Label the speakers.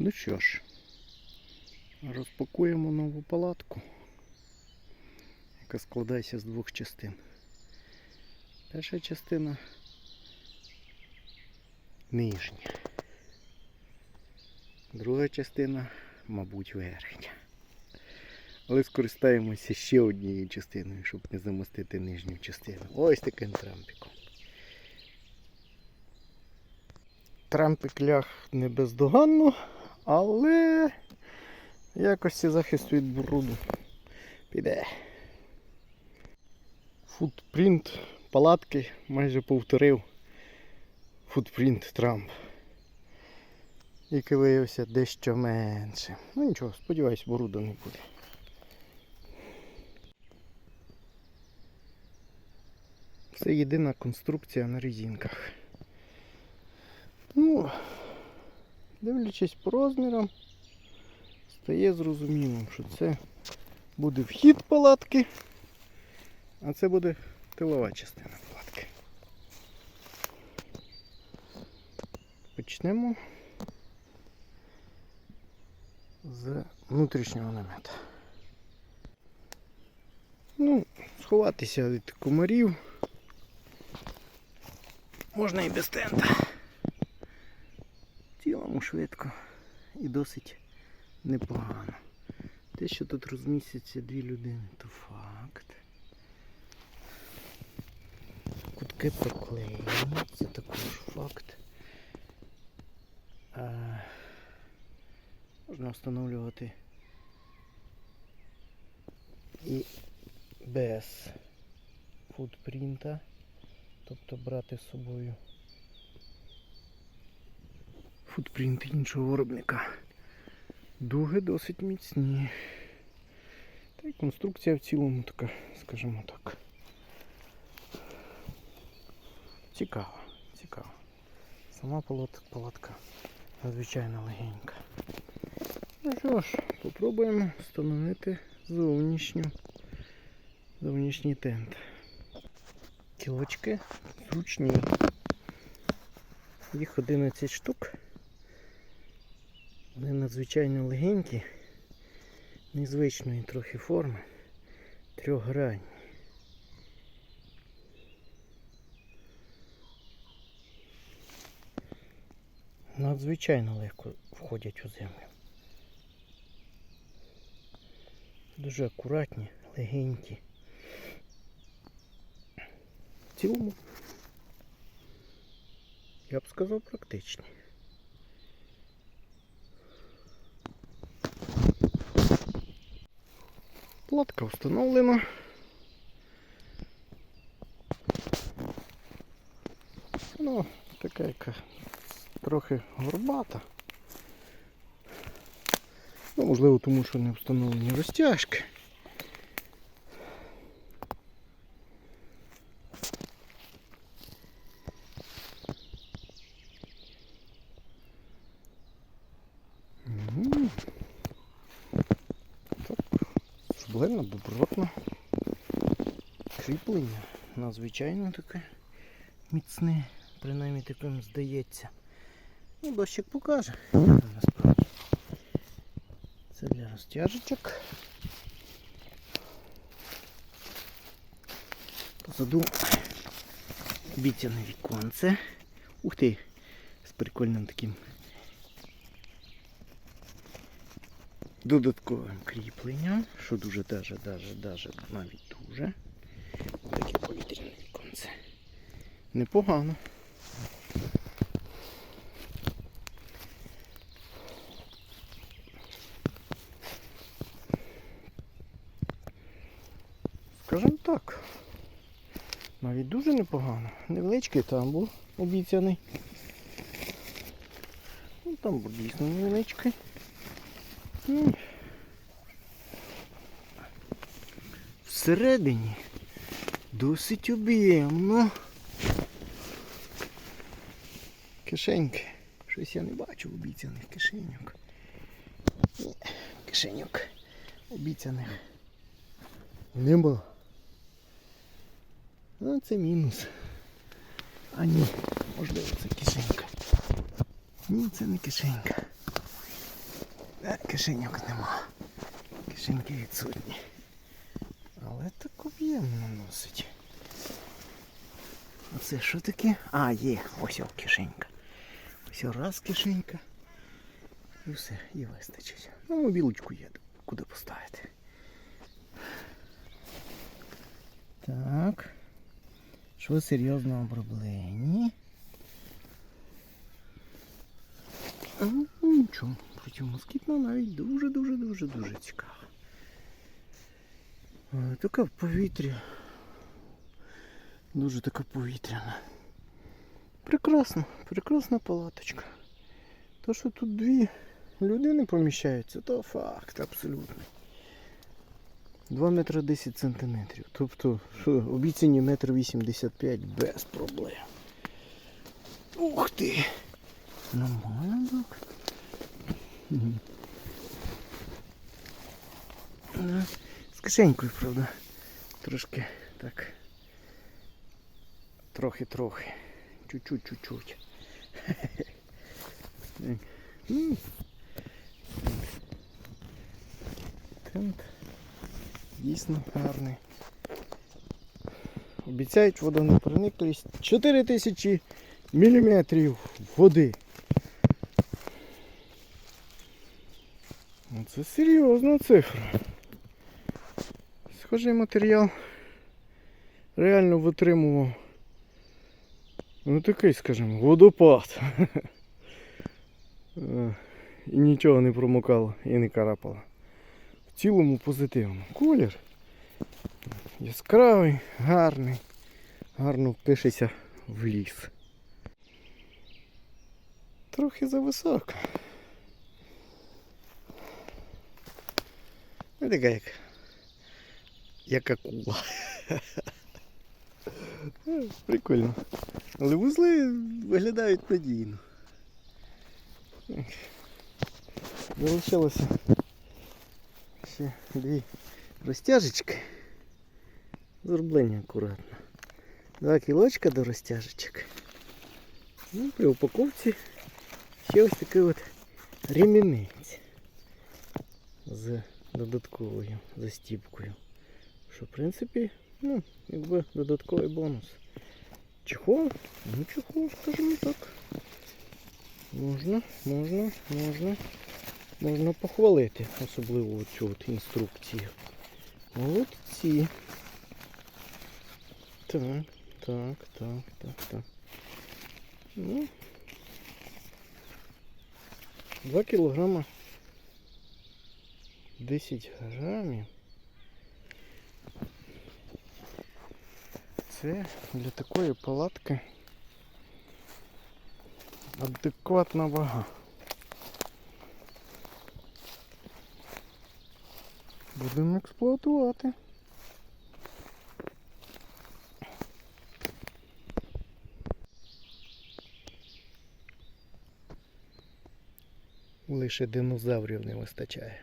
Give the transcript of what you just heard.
Speaker 1: Ну що ж, розпакуємо нову палатку, яка складається з двох частин. Перша частина нижня. Друга частина, мабуть, верхня. Але скористаємося ще однією частиною, щоб не замостити нижню частину. Ось таким трампиком. Трампик ляг не бездоганно, але якості захисту від бруду піде. Футпринт палатки майже повторив футпринт Трамп. Який виявився дещо менше. Ну нічого, сподіваюсь, бруду не буде. Це єдина конструкція на резинках. Ну, дивлячись по розмірам, стає зрозумілим, що це буде вхід палатки, а це буде тилова частина палатки. Почнемо з внутрішнього намета. Ну, сховатися від комарів можна і без тента. В швидко і досить непогано. Те, що тут розмістяться дві людини, то факт. Кутки проклеєні, це також факт. А, можна встановлювати і без футпринта, тобто брати з собою футпринт іншого виробника. Дуги досить міцні. Та й конструкція в цілому така, скажімо так. Цікава, цікава. Сама палатка надзвичайно легенька. Ну що ж, попробуємо встановити зовнішню, зовнішній тент. Кілочки зручні. Їх 11 штук. Вони надзвичайно легенькі, незвичної трохи форми, трьохгранні. Надзвичайно легко входять у землю. Дуже акуратні, легенькі. В цілому, я б сказав, практичні. Платка встановлена. Ну, така яка трохи горбата. Ну, можливо, тому що не встановлені розтяжки. Мгм. Так, шабленно, добротно. Кріплення надзвичайно таке міцне, принаймні таким здається. Ну, дощик покаже. Насправді. Це для розтяжечок. Позаду обіцяне віконце. Ух ти! З прикольним таким додатковим кріпленням, що дуже даже, даже, даже, навіть дуже. Таке повітряне віконце. Непогано. Скажімо так. Навіть дуже непогано. Невеличкий тамбур обіцяний. Ну, тамбур дійсно невеличкий. Ну, Всередині досить об'ємно. Кишеньки. Щось я не бачу обіцяних кишеньок. Кишеньок обіцяних. Нема. А це мінус. А ні, можливо це кишенька. Ні, це не кишенька. Кишеньок нема. Кишеньки відсутні. Але так об'ємно носить. А це що таке? А, є, ось о, кишенька. Ось раз кишенька. І все, і вистачить. Ну, мобілочку є, куди поставити. Так. Що серйозно оброблені. Нічого, протимоскітно навіть дуже-дуже-дуже-дуже цікаво. Е, Така в повітрі. Дуже така повітряна. Прекрасно, прекрасна палаточка. То, що тут дві людини поміщаються, то факт абсолютний. 2 метри 10 сантиметрів. Тобто обіцяні метр 85 без проблем. Ух ти! Нормально так. З кишенькою, правда. Трошки так. Трохи-трохи. Чуть-чуть, чуть-чуть. Так. Ну. Тент дійсно гарний. Обіцяють водонепрониклість 4000 міліметрів води. Ну, Це серйозна цифра. Схожий матеріал реально витримував. Ну такий, скажімо, водопад. Е, І нічого не промокало і не карапало. В цілому позитивно. Колір яскравий, гарний, гарно впишеться в ліс. Трохи зависоко. Ну така як. Як акула. Прикольно. Але вузли виглядають надійно. Так. Залишилося ще дві розтяжечки. Зроблення акуратно. Два кілочка до розтяжечок. Ну, при упаковці ще ось такий от ремінець з додатковою застіпкою. Що в принципі, ну, якби додатковий бонус. Чехол? Ну чехол, скажімо так. Можна, можна, можна, можна похвалити, особливо цю от інструкцію. Молодці. Так, так, так, так, так. Ну. 2 кілограма 10 грамів. Це для такої палатки адекватна вага. Будемо експлуатувати. Лише динозаврів не вистачає.